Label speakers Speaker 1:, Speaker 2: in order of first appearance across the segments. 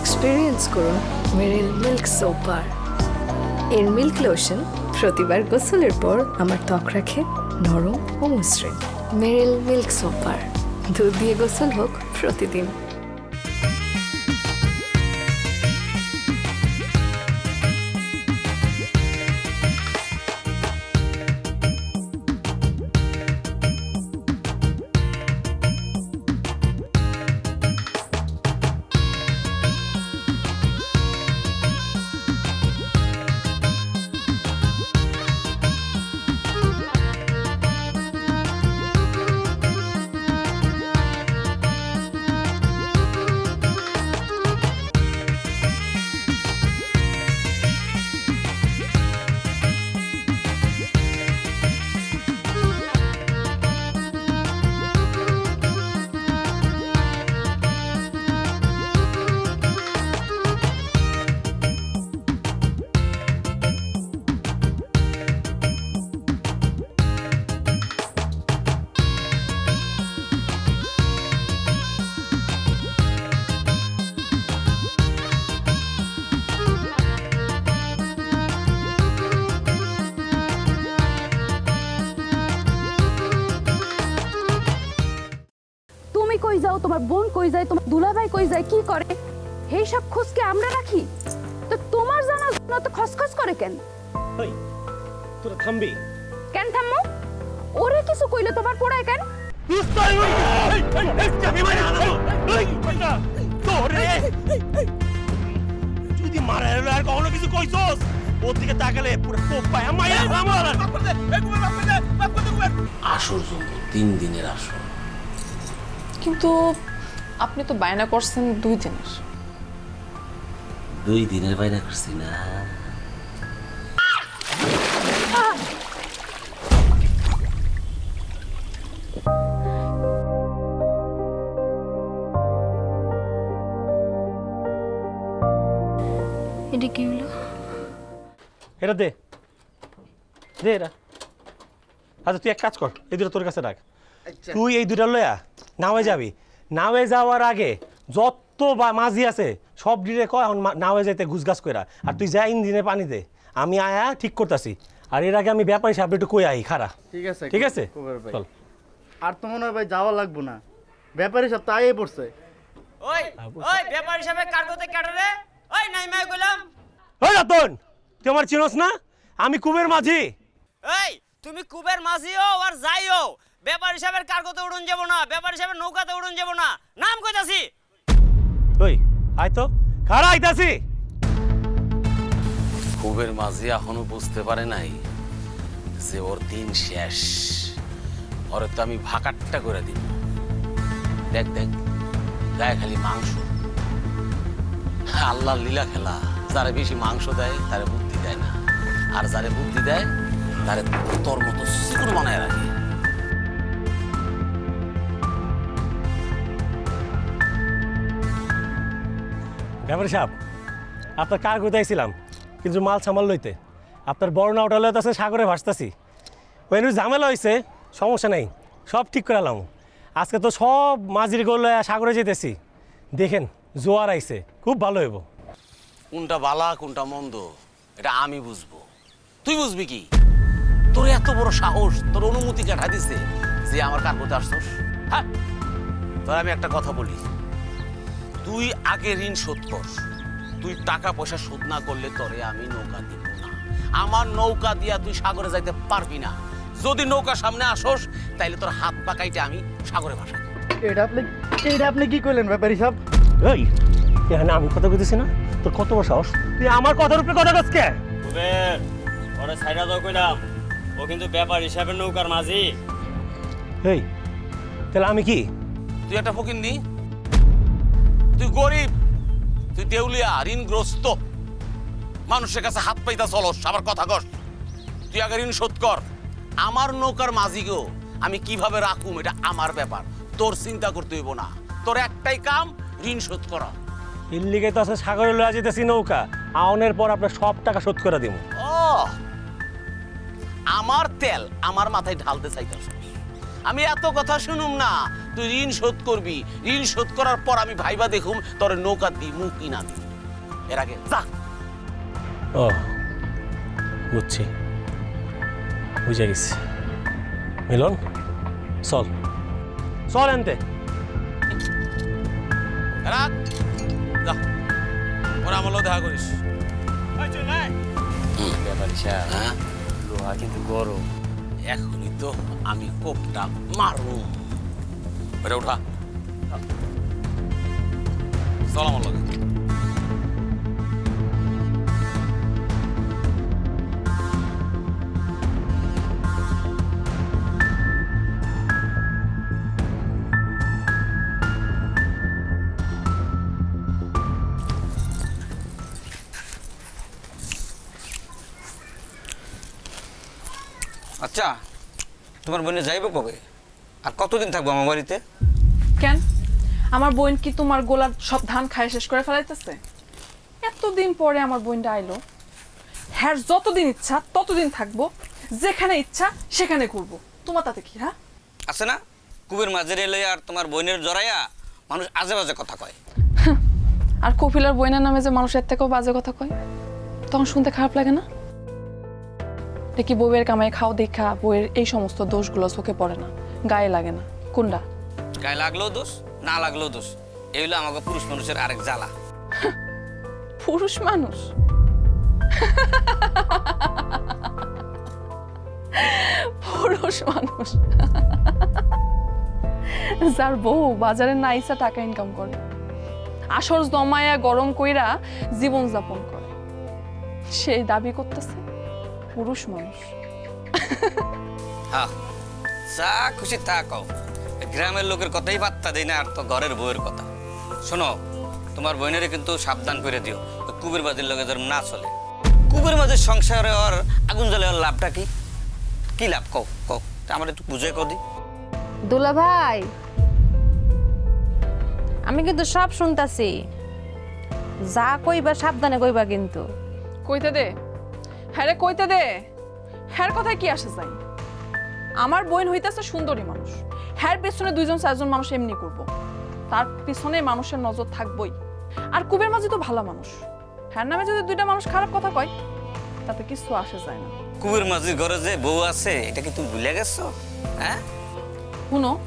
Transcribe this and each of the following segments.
Speaker 1: Experience করুন মেরিল milk সোপার এর milk lotion প্রতিবার গোসলের পর আমার ত্বক রাখে নরম ও মসৃণ। মেরিল মিল্ক সোপার দুধ দিয়ে গোসল হোক প্রতিদিন।
Speaker 2: তোমার বোন কই যায় তোমার দুলাভাই কই যায় কি করে এই সব খোঁজকে আমরা রাখি তো তোমার জানার জন্য তো খসখস করে কেন
Speaker 3: ওই তোরা থামবি
Speaker 2: কেন থাম্মু ওরে কিছু কইলে তোমার পড়ায় কেন
Speaker 3: যদি মারা আর কখনো কিছু কইছস ওর দিকে তাকালে পুরো কোপ পায় মায়া আমার
Speaker 4: আসর জমবো তিন দিনের আসর
Speaker 5: কিন্তু আপনি তো বায়না করছেন দুই দিনের।
Speaker 4: দুই দিনের বায়না করছি না।
Speaker 1: এটা কি হলো?
Speaker 3: এটা দে। দে এটা। আচ্ছা তুই এক কাজ কর এই দুটো তোর কাছে রাখ। তুই এই দুটা লয়া নাওয়ে যাবি। নাওয়ে যাওয়ার আগে যত বা- মাঝি আছে সব ডিরে কয় এখন নাওয়ে যাইতে ঘুষগাছ কইরা আর তুই যা ইঞ্জিনে পানি দে আমি আয়া ঠিক করতেছি। আর এর আগে আমি ব্যাপারী সাহেব একটু কই আই খারা
Speaker 6: ঠিক আছে
Speaker 3: ঠিক আছে? চল।
Speaker 6: আর তো মনে হয় ভাই যাওয়া লাগবো না। ব্যাপারী সব তাই পড়ছে।
Speaker 7: ওই ওই ব্যাপার হিসাবে কার্গোতে কাটে রে? ওই নাই মাই কইলাম
Speaker 3: ওই রতন তুই আমার চিনস না? আমি কুবের মাঝি।
Speaker 7: এই তুমি কুবের মাঝিও আর যাইও। ব্যাপার হিসাবের কার্গোতে উড়ন যাব না ব্যাপার হিসাবে নৌকাতে উড়ন যাব না। নাম কইতাছি।
Speaker 3: ওই আয় তো খারা আইতাছি।
Speaker 4: খুবের মাঝি এখনও বুঝতে পারে নাই যে ওর দিন শেষ। ওরে তো আমি ভাকাট্টা করে দিব। দেখ দেখ গায়ে খালি মাংস। আল্লাহ লীলা খেলা যারে বেশি মাংস দেয় তারে বুদ্ধি দেয় না। আর যারে বুদ্ধি দেয় তারে তোর মতো চিকুন বানায় রাখে।
Speaker 3: ব্যাপারী সাহেব, আপনার কার কোথায় কিন্তু মাল সামাল লইতে। আপনার বড় নাওটা লইতে আছে সাগরে ভাসতেছি। ওই ঝামেলা হয়েছে সমস্যা নেই, সব ঠিক করে এলাম আজকে তো সব মাঝির গোল সাগরে যেতেছি দেখেন, জোয়ার আইছে, খুব ভালো হইব।
Speaker 4: কোনটা বালা, কোনটা মন্দ, এটা আমি বুঝব। তুই বুঝবি কি? তোর এত বড় সাহস, তোর অনুমতি কাঠা দিছে যে আমার কার করতে আসছস? হ্যাঁ তোর আমি একটা কথা বলি। তুই আগে ঋণ শোধ কর। তুই টাকা পয়সা শোধ না করলে তোরে আমি নৌকা দিব না। আমার নৌকা দিয়া তুই সাগরে যাইতে পারবি না। যদি নৌকা সামনে আসোস তাইলে তোর হাত পাকাইতে আমি সাগরে ভাসাই
Speaker 6: এটা আপনি এটা আপনি কি করলেন ব্যাপারী সব
Speaker 3: এই এখানে আমি কথা কইতেছি না? তোর কত বড় সাহস? তুই আমার কথার উপরে কথা কস কে?
Speaker 7: কুবের ওরে সাইডা দাও কইলাম। ও কিন্তু ব্যাপার হিসাবে নৌকার মাঝি।
Speaker 3: এই তাহলে আমি কি?
Speaker 4: তুই একটা ফকির নি তুই গরিব তুই দেউলিয়া ঋণগ্রস্ত। মানুষের কাছে হাত পাইতা চলস আবার কথা কস। তুই আগে ঋণ শোধ কর। আমার নৌকার মাঝিগো আমি কীভাবে রাখুম এটা আমার ব্যাপার। তোর চিন্তা করতে হইব না। তোর একটাই কাম ঋণ শোধ করা।
Speaker 3: ইল্লিগে তো আছে সাগরে লইয়া যেতেছি নৌকা। আউনের পর আপনার সব টাকা শোধ করে দিব
Speaker 4: ও আমার তেল আমার মাথায় ঢালতে চাইতেছ। আমি এত কথা শুনুম না। তুই ঋণ শোধ করবি। ঋণ শোধ করার পর আমি ভাইবা দেখুম তোর নৌকা দি মুখ কিনা দি। এর আগে যা।
Speaker 3: ও বুঝছি। বুঝে গেছি। মিলন চল। চল এনতে।
Speaker 4: রাখ যা। ওরা আমার দেখা করিস। হ্যাঁ?
Speaker 7: লোহা কিন্তু গরম।
Speaker 4: এখনই তো আমি কোপটা মারুম। এটা উঠা চল আমার লগে
Speaker 8: আচ্ছা তোমার বোনে যাইব কবে? আর কতদিন থাকব আমার বাড়িতে?
Speaker 5: কেন? আমার বোন কি তোমার গোলার সব ধান খায় শেষ করে ফেলাইতেছে? এতদিন পরে আমার বোনটা আইলো। হ্যার যতদিন ইচ্ছা ততদিন থাকব। যেখানে ইচ্ছা সেখানে ঘুরবো। তোমার তাতে কি হ্যাঁ?
Speaker 8: আছে না? কুবের মাঝে রেলে আর তোমার বোনের জড়াইয়া মানুষ আজে বাজে কথা কয়।
Speaker 5: আর কপিলার বইনের নামে যে মানুষের থেকেও বাজে কথা কয় তখন শুনতে খারাপ লাগে না? দেখি বউয়ের কামাই খাও দেখা বউয়ের এই সমস্ত দোষগুলো চোখে পড়ে না। গায়ে লাগে না। কোনটা?
Speaker 8: গায়ে লাগলেও দোষ না লাগলেও দোষ। এই হলো আমাকে পুরুষ মানুষের আরেক জ্বালা।
Speaker 5: পুরুষ মানুষ? পুরুষ মানুষ। যার বউ বাজারে নাইসা টাকা ইনকাম করে। আসর জমায়া গরম কইরা জীবন যাপন করে। সে দাবি করতেছে পুরুষ মানুষ।
Speaker 8: হ্যাঁ। যা খুশি তা কও। গ্রামের লোকের কথাই পাত্তা দেয় না আর তো ঘরের বউয়ের কথা। শোনো তোমার বোনেরে কিন্তু সাবধান করে দিও। কুবের বাজির লোকে যেন না চলে। কুবের মাঝের সংসারে ওর আগুন জ্বলে ওর লাভটা কি? কি লাভ কও কও তা আমার একটু বুঝে কদি
Speaker 9: দুলা ভাই আমি কিন্তু সব শুনতাছি। যা কইবা সাবধানে কইবা কিন্তু।
Speaker 5: কইতে দে। হ্যাঁ রে কইতে দে। হ্যার কথায় কি আসে যাই আমার বোন হইতেছে সুন্দরী মানুষ। হ্যার পেছনে দুইজন চারজন মানুষ এমনি করব। তার পিছনে মানুষের নজর থাকবই। আর কুবের মাঝে তো ভালো মানুষ। হ্যার নামে যদি দুইটা মানুষ খারাপ কথা কয় তাতে কিছু আসে যায় না।
Speaker 8: কুবের মাঝির ঘরে যে বউ আছে এটা কি তুমি ভুলে গেছো? হ্যাঁ?
Speaker 5: শুনো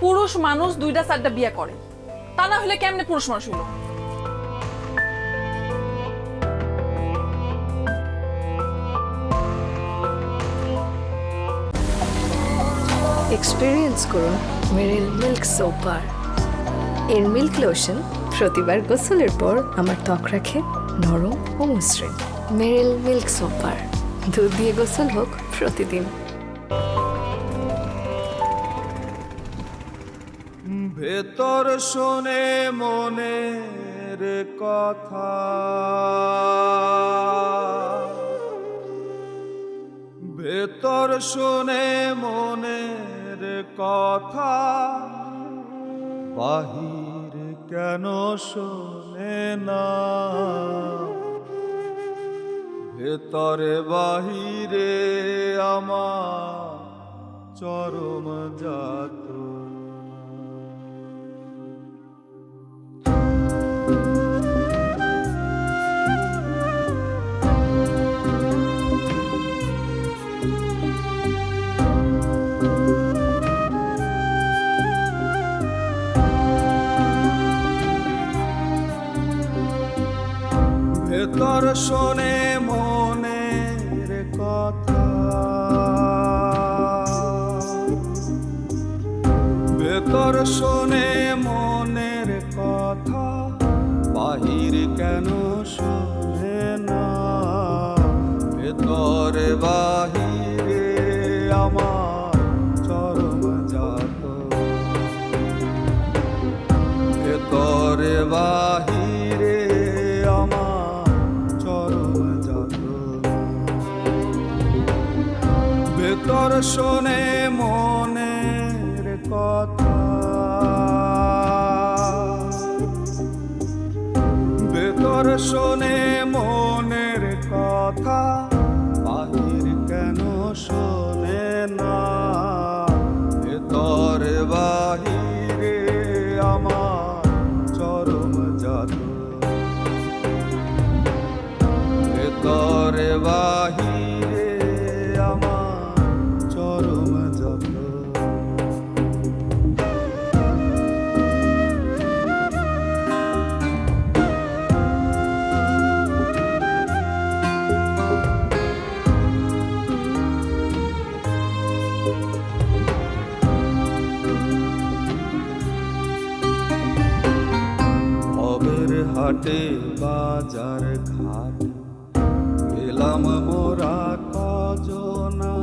Speaker 5: পুরুষ মানুষ দুইটা চারটা বিয়ে করে। তা না হলে কেমনে পুরুষ মানুষ হইল?
Speaker 1: এক্সপিরিয়েন্স করুন মেরিল মিল্ক সোপার এর মিল্ক লোশন প্রতিবার গোসলের পর আমার ত্বক রাখে নরম ও মসৃণ। মেরিল মিল্ক সোপার দুধ দিয়ে গোসল হোক প্রতিদিন।
Speaker 10: ভেতর শোনে মনের কথা। ভেতর শোনে মনের কথা বাহির কেন শোনে না? ভেতরে বাহিরে আমার চরম জাত শোনে মনের কথা। ভেতর শোনে মনের কথা বাহির কেন শোনে না? ভেতরে বাহিরে শোনে মনের কথা। বেতর শোনে মনের কথা। হাটে বাজার ঘাট। গেলাম মোরা কজনা।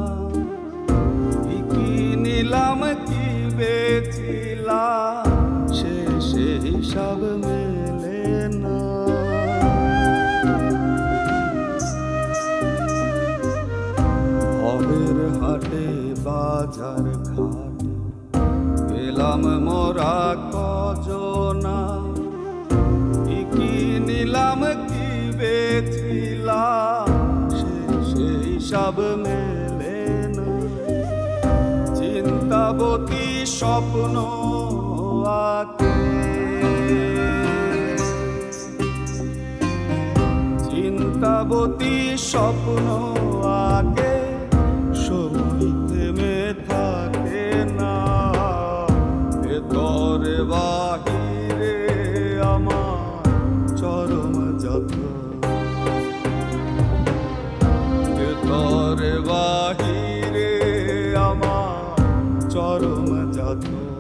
Speaker 10: কি নিলাম, কি বেচিলাম শেষে হিসাব মেলে না। ভবের হাটে বাজার ঘাট। গেলাম মোরা হিসাব মেলে না। চিন্তাবতী স্বপ্ন আকে। চিন্তাবতী স্বপ্ন আগে চরম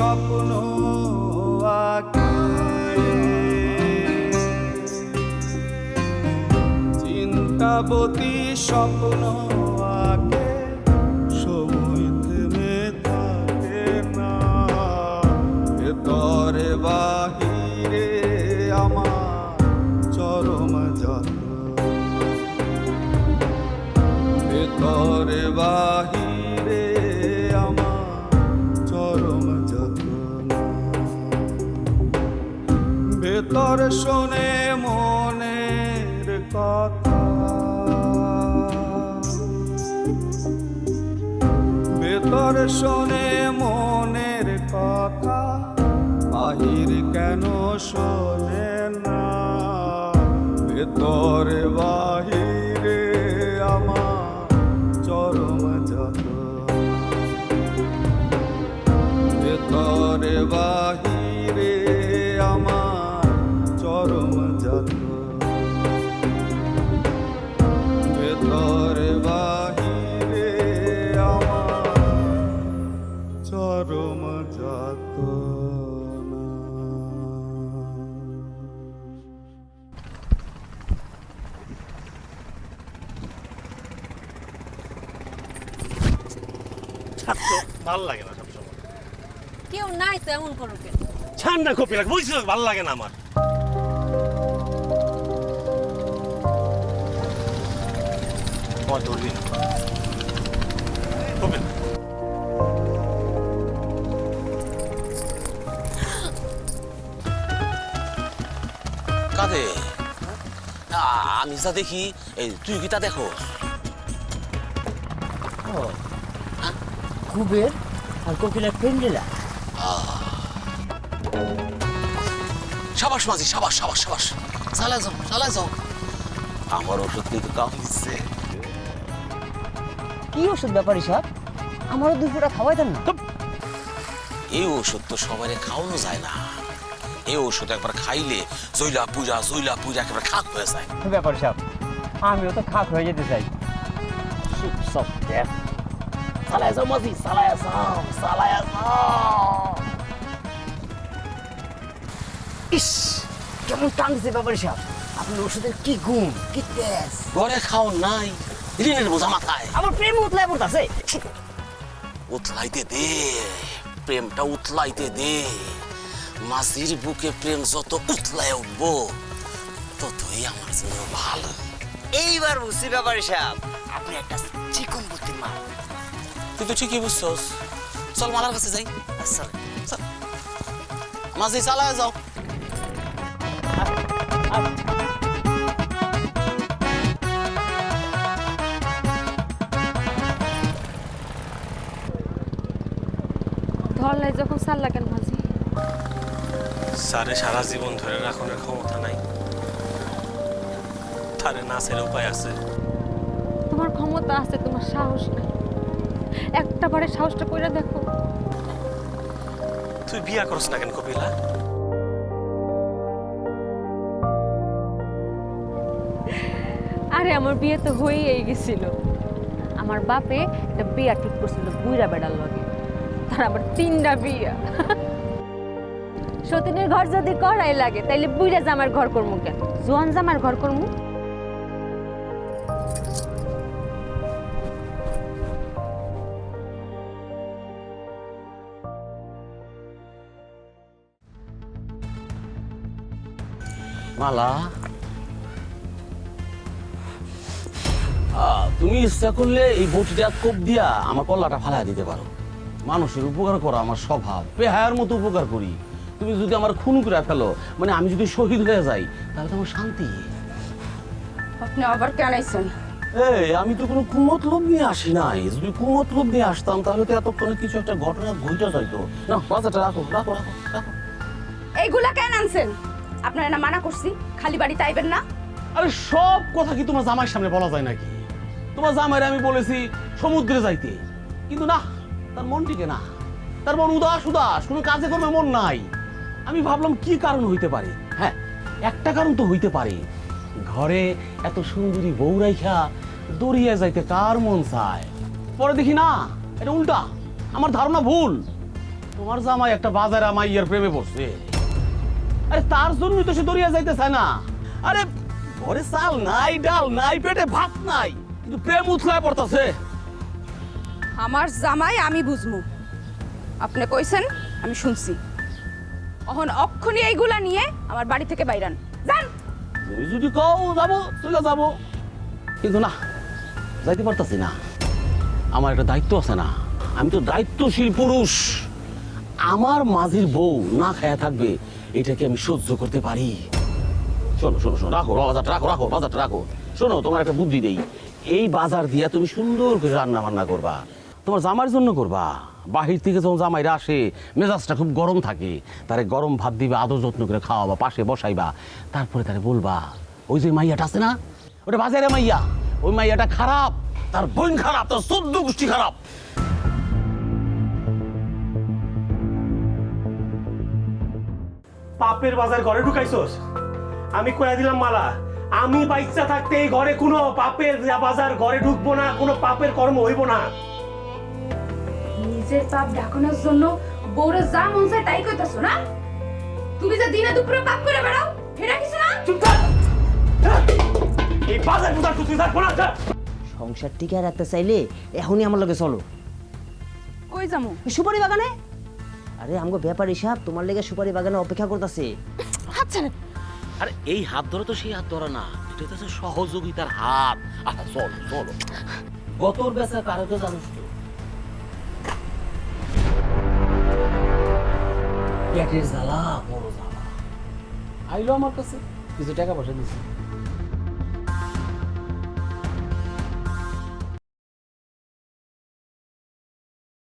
Speaker 10: স্বপ্ন আঁকে চিন্তাবতী স্বপ্ন ভেতর শোনে মনের কথা। বেতর শোনে মনের কথা বাহির কেন শোনে না? ভেতরে বাহিরে
Speaker 3: ভালো লাগে না সবসময়।
Speaker 9: কেউ নাই তো এমন করো কেন?
Speaker 3: ছাড় না কপি লাগে বুঝছ? ভালো লাগে না আমার। ধরবি না।
Speaker 4: আমি যা দেখি এই তুই কি তা দেখো
Speaker 7: কুবের আর কোকিলের পেন্ডেলা
Speaker 4: সাবাস মাঝি সাবাস সাবাস সাবাস। চালা যাও চালা যাও। আমার ওষুধ কিন্তু কাম দিচ্ছে
Speaker 7: কি ওষুধ ব্যাপারী সাহেব আমারও দুই ফোঁটা খাওয়াই দেন না।
Speaker 4: এই ওষুধ তো সবাই খাওয়ানো যায় না। এই ওষুধ একবার খাইলে জৈলা পূজা জৈলা পূজা একেবারে খাক হয়ে যায়।
Speaker 7: ব্যাপারী সাহেব আমিও তো খাক হয়ে যেতে চাই। সব দেখ।
Speaker 4: চালায় যাও মাঝি চালায় যাও চালায় যাও
Speaker 7: ইস কেমন টানছে ব্যাপারী সাহেব আপনার ওষুধের কি গুণ কি তেজ
Speaker 4: ঘরে খাও নাই ঋণের বোঝা মাথায়।
Speaker 7: আমার প্রেম উতলায় পড়তাছে।
Speaker 4: উতলাইতে দে প্রেমটা উতলাইতে দে। মাঝির বুকে প্রেম যত উতলায় উঠবো ততই আমার জন্য ভালো।
Speaker 7: এইবার বুঝছি ব্যাপারী সাহেব আপনি একটা চিকন বুদ্ধির মা
Speaker 4: তুই তো ঠিকই বুঝছস। চল মালার কাছে যাই। চল। মাঝি চালায় যাও।
Speaker 9: ধরলাই যখন সাল্লা কেন মাঝি?
Speaker 3: স্যারে সারা জীবন ধরে রাখনের ক্ষমতা নাই। তারে নাচের উপায় আছে।
Speaker 9: তোমার ক্ষমতা আছে তোমার সাহস নাই। একটা বারে সাহসটা কইরা দেখো।
Speaker 3: তুই বিয়া করস না কেন কপিলা?
Speaker 9: আরে আমার বিয়ে তো হয়েই গেছিল। আমার বাপে একটা বিয়া ঠিক করছিল বুইরা বেড়ার লগে। তার আবার তিনটা বিয়া। সতীনের ঘর যদি করাই লাগে তাইলে বুইরা জামার ঘর করমু কেন? জোয়ান জামার ঘর করমু?
Speaker 4: মালা তুমি ইচ্ছা করলে এই বটিটা কোপ দিয়া আমার কল্লাটা ফালাই দিতে পারো। মানুষের উপকার করা আমার স্বভাব পেহায়ার মতো উপকার করি। তুমি যদি আমার খুন করে ফেলো মানে আমি যদি শহীদ হয়ে যাই তাহলে তো আমার শান্তি।
Speaker 2: আপনি আবার কেন আইছেন?
Speaker 4: এই আমি তো কোনো কুমতলব নিয়ে আসি নাই। যদি কুমতলব নিয়ে আসতাম তাহলে তো এতক্ষণে কিছু একটা ঘটনা ঘটে যাইতো। না রাখো রাখো রাখো রাখো।
Speaker 2: এইগুলা কেন আনছেন? আপনারা না মানা করছি, খালি বাড়িতে আইবেন না।
Speaker 4: আরে সব কথা কি তোমার জামাইয়ের সামনে বলা যায় নাকি? তোমার জামাইরে আমি বলেছি সমুদ্রে যাইতে। কিন্তু না, তার মন টিকে না। তার মন উদাস উদাস, কোনো কাজে করবে মন নাই। আমি ভাবলাম কি কারণ হইতে পারে? হ্যাঁ একটা কারণ তো হইতে পারে। ঘরে এত সুন্দরী বউ রাইখা দড়িয়ে যাইতে কার মন চায়? পরে দেখি না, এটা উল্টা। আমার ধারণা ভুল। তোমার জামাই একটা বাজারে মাইয়ার প্রেমে পড়ছে। আরে তার জন্যই তো সে দরিয়া যাইতে চায় না। আরে ঘরে চাল নাই ডাল নাই পেটে ভাত নাই কিন্তু প্রেম উথলায় পড়তাছে।
Speaker 2: আমার জামাই আমি বুঝমু। আপনি কইছেন আমি শুনছি। অহন অক্ষণি এইগুলা নিয়ে আমার বাড়ি থেকে বাইরান যান!
Speaker 4: তুমি যদি কও যাব চলে যাব। কিন্তু না যাইতে পারতাছি না। আমার একটা দায়িত্ব আছে না। আমি তো দায়িত্বশীল পুরুষ। আমার মাঝির বউ না খায়া থাকবে এটাকে আমি সহ্য করতে পারি। শোনো শোনো শোনো, রাখো, বাজারটা রাখো রাখো, বাজারটা রাখো। শোনো, তোমার একটা বুদ্ধি দেই। এই বাজার দিয়া তুমি সুন্দর করে রান্না বান্না করবা। তোমার জামার জন্য করবা। বাহির থেকে যখন জামাইরা আসে, মেজাজটা খুব গরম থাকে। তারে গরম ভাত দিবা, আদর যত্ন করে খাওয়াবা, পাশে বসাইবা। তারপরে তারে বলবা, ওই যে মাইয়াটা আছে না, ওটা বাজারে মাইয়া। ওই মাইয়াটা খারাপ, তার বোন খারাপ, তার চোদ্দ গোষ্ঠী খারাপ।
Speaker 3: পাপের বাজার ঘরে ঢুকাইছস? আমি কইয়া দিলাম মালা আমি বাইচ্চা থাকতে এই ঘরে কোনো পাপের বাজার ঘরে ঢুকবো না কোনো পাপের কর্ম হইব না।
Speaker 2: নিজের পাপ ঢাকানোর জন্য বউরে যা মন চায় তাই কইতাছো না? তুমি যে দিনে দুপুরে পাপ করে বেড়াও এটা কিছু না?
Speaker 3: চুপ থাক? এই বাজার বাজার তুই থাকব না যা।
Speaker 7: সংসার টিকে রাখতে চাইলে এখনই আমার লগে চলো।
Speaker 2: কই যামু?
Speaker 7: সুপারি বাগানে? আরে আমগো ব্যাপারী সাহেব তোমার লেগে সুপারি বাগানে অপেক্ষা করতেছে।
Speaker 4: আরে এই হাত ধরে তো সেই হাত ধরে না। এটা তো সহযোগিতার হাত। আচ্ছা চলো চলো। গতর বেচা কারও তো জানিস তো। পেটের জ্বালা বড় জ্বালা। আইলো আমার কাছে। কিছু টাকা পয়সা দিছে।